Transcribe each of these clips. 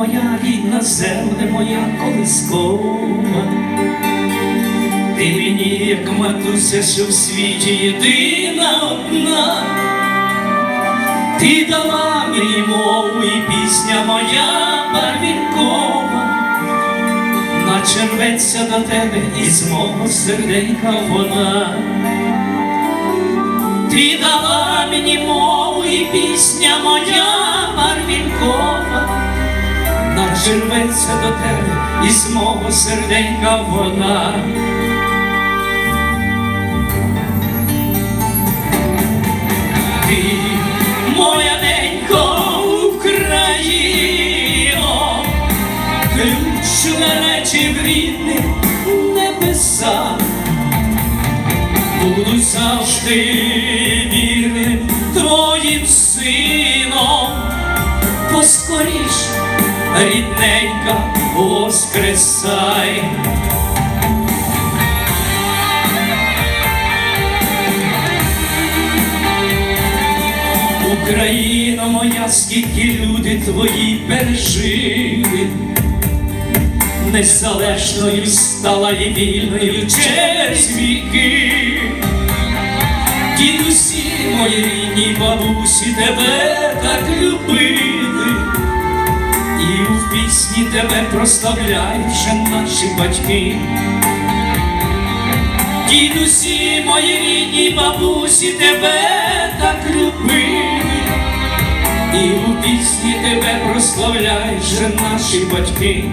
моя рідна земля, моя колискова. Ти мені, як матуся, що в світі єдина одна, ти дала мені мову і пісня моя барвінкова, наче рветься до тебе із мого серденька вона. Ти дала мені мову і пісня моя барвінкова, наче рветься до тебе із мого серденька вона. Ти, моя ненько Україно, ключ речі в рідних небесах, буду завжди вірним твоїм сином, поскоріш, рідненька, воскресай. Україна моя, скільки люди твої пережили, незалежною стала і вільною через віки. Дідусі мої рідні бабусі тебе так любили, пісні тебе прославляють вже наші батьки. Дідусі мої рідні бабусі тебе так любили, і у пісні тебе прославляють вже наші батьки.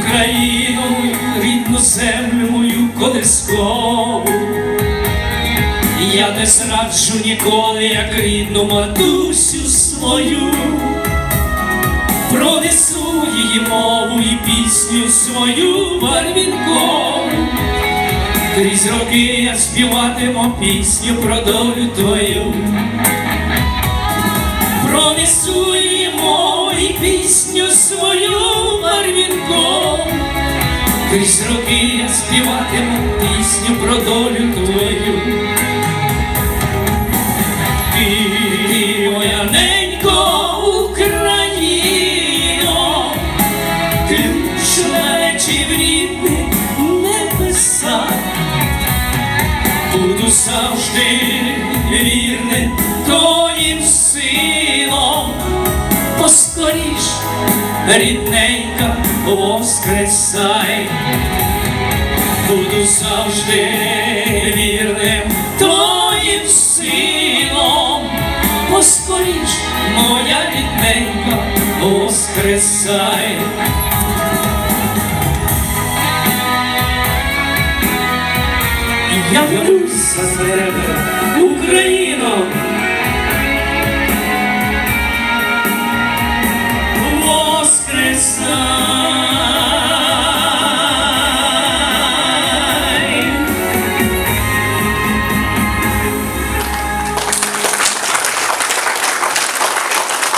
Україну, рідну землю мою колискову, я не зраджу ніколи, як рідну матусю свою, пронесу її мову і пісню свою барвінкову. Крізь роки я співатиму пісню про долю твою. Пронесу її мову і пісню свою барвінкову. Крізь роки я співатиму пісню про долю завжди вірним твоїм сином, поскоріш, рідненька, воскресай, буду завжди вірним твоїм сином, поскоріш, моя рідненька, воскресай. Я молюсь за Україно! Воскресна!